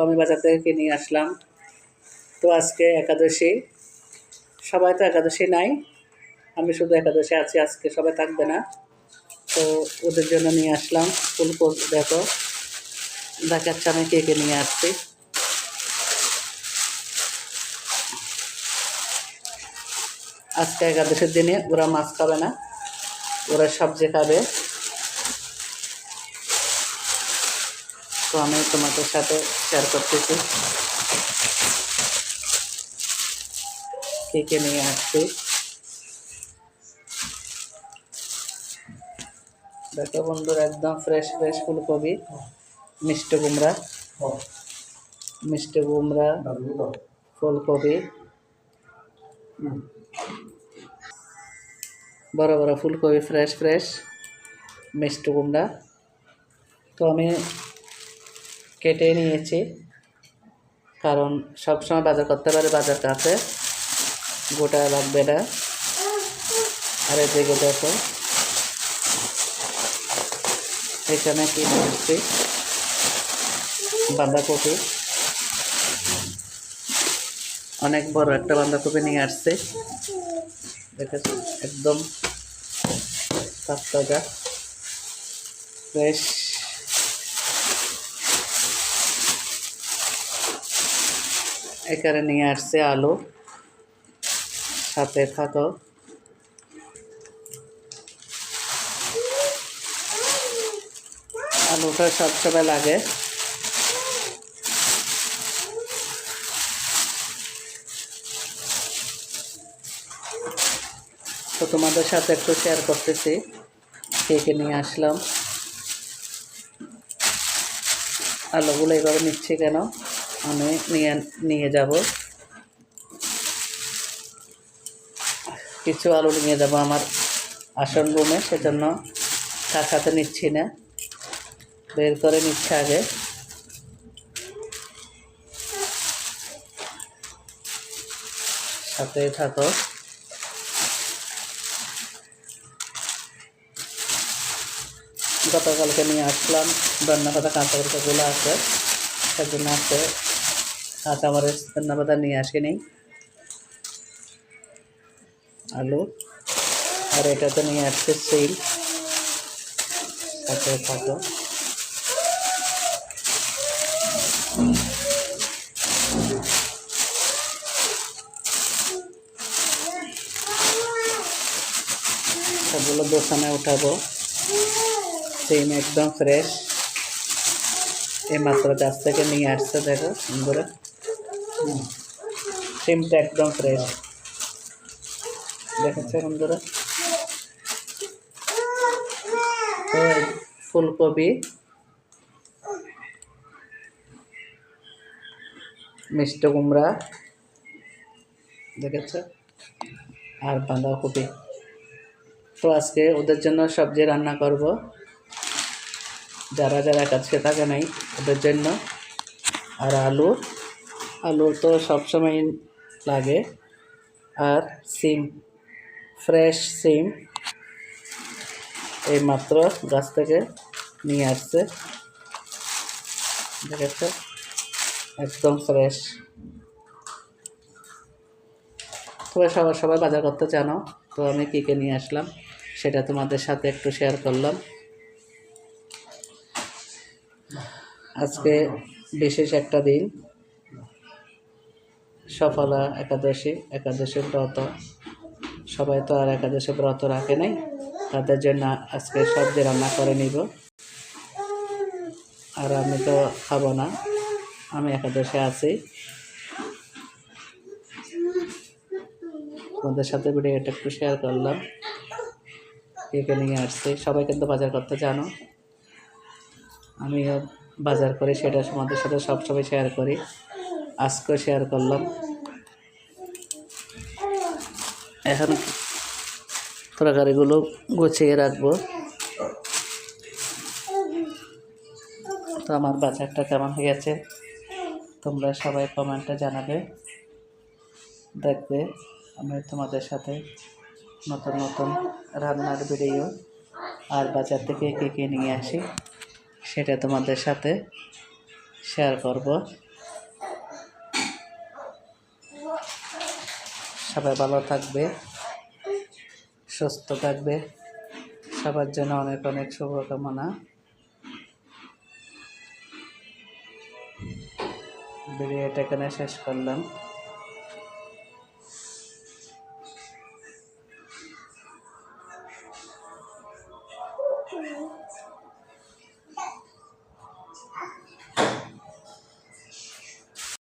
আমি বাজার থেকে নিয়ে আসলাম। তো আজকে একাদশী। সবাই তো একাদশী নাই। আমি শুধু একাদশী আছি, আজকে সবাই থাকবে না। তো ওদের জন্য নিয়ে আসলাম। ফুলকপি দেখো। দেখাচ্ছে আমি কে কে নিয়ে আসছি। আজকে একাদশের দিনে ওরা মাছ খাবে না। ওরা সবজি খাবে। তো আমি তোমাদের সাথে শেয়ার করতেছি। কে কে নিয়ে আসছি দেখো বন্ধুরা, একদম ফ্রেশ ফ্রেশ ফুলকপি, মিষ্টি কুমড়া মিষ্টি কুমড়া, ফুলকপি, বড় বড় ফুলকপি ফ্রেশ ফ্রেশ মিষ্টি কুমড়া। তো আমি কেটে নিয়েছি। কারণ সবসময় বাজার করতে পারে বাজার কাছে। গোটা লাগবে না। আর এদিকে দেখো এখানে কি নিয়েছি বাঁধাকপি। অনেক বড় একটা বাঁধাকপি নিয়ে আসছে। দেখেছ? একদম তাজা ফ্রেশ এখানে নিয়ে আসছে আলু, সাথে থাকো আলুটা সবসময় লাগে। তো তোমাদের সাথে একটু শেয়ার করতেছি কেকে নিয়ে আসলাম। আলুগুলো এভাবে নিচ্ছি কেন? আমি নিয়ে নিয়ে যাব। কিছু আলু নিয়ে যাব আমার আসন রুমে, সেজন্য সাথে নিচ্ছি না। বের করে নিচ্ছে আগে। সাথে থাকো। গতকালকে নিয়ে আসলাম রান্না পাতা কাঁচা গুলো আছে সেজন্য আছে কাঁচা মরিচ পাতা নিয়ে আসিনি। আলু। আর এটা তো নিয়ে আসছে সিল সাথে সবগুলো দোকানে উঠাবো। সিম একদম ফ্রেশ এই মাত্র গাছ থেকে নিয়ে আসছে, দেখো, সুন্দর। সিমটা একদম ফ্রেশ দেখেছে তো ফুলকপি, মিষ্টি কুমড়া, দেখেছ? আর বাঁধাকপি। তো আজকে ওদের জন্য সবজি রান্না করব। যারা যারা কাছে থাকে নাই, ওদের জন্য। আর আলু আলু তো সবসময় লাগে। আর সিম, ফ্রেশ সিম এই মাত্র গাছ থেকে নিয়ে আসছে। দেখেছ একদম ফ্রেশ। তবে সবাই সবাই বাজার করতে জানো, তো আমি কী কে নিয়ে আসলাম, সেটা তোমাদের সাথে একটু শেয়ার করলাম। আজকে বিশেষ একটা দিন। সফলা একাদশী একাদশী ব্রত। সবাই তো আর একাদশী ব্রত রাখে নাই, তাদের জন্য আজকে সবজি রান্না করে নিব। আর আমি তো খাব না, আমি একাদশে আছি। তোমাদের সাথে ভিডিওটা একটু শেয়ার করলাম। নিয়ে আসছে? সবাই কিন্তু বাজার করতে জানো। আমিও বাজার করি, সেটা তোমাদের সাথে সবসময় শেয়ার করি। আজকেও শেয়ার করলাম। এখন তরকারিগুলো গুছিয়ে রাখব। তো আমার বাজারটা কেমন হয়ে গেছে? তোমরা সবাই কমেন্টে জানাবে। দেখবে আমি তোমাদের সাথে নতুন নতুন রান্নার ভিডিও আর বাজার থেকে কী কী নিয়ে আসি। সেটা তোমাদের সাথে শেয়ার করব। সবাই ভালো থাকবে, সুস্থ থাকবে। সবার জন্য অনেক অনেক শুভকামনা। ভিডিওটা এখানে শেষ করলাম।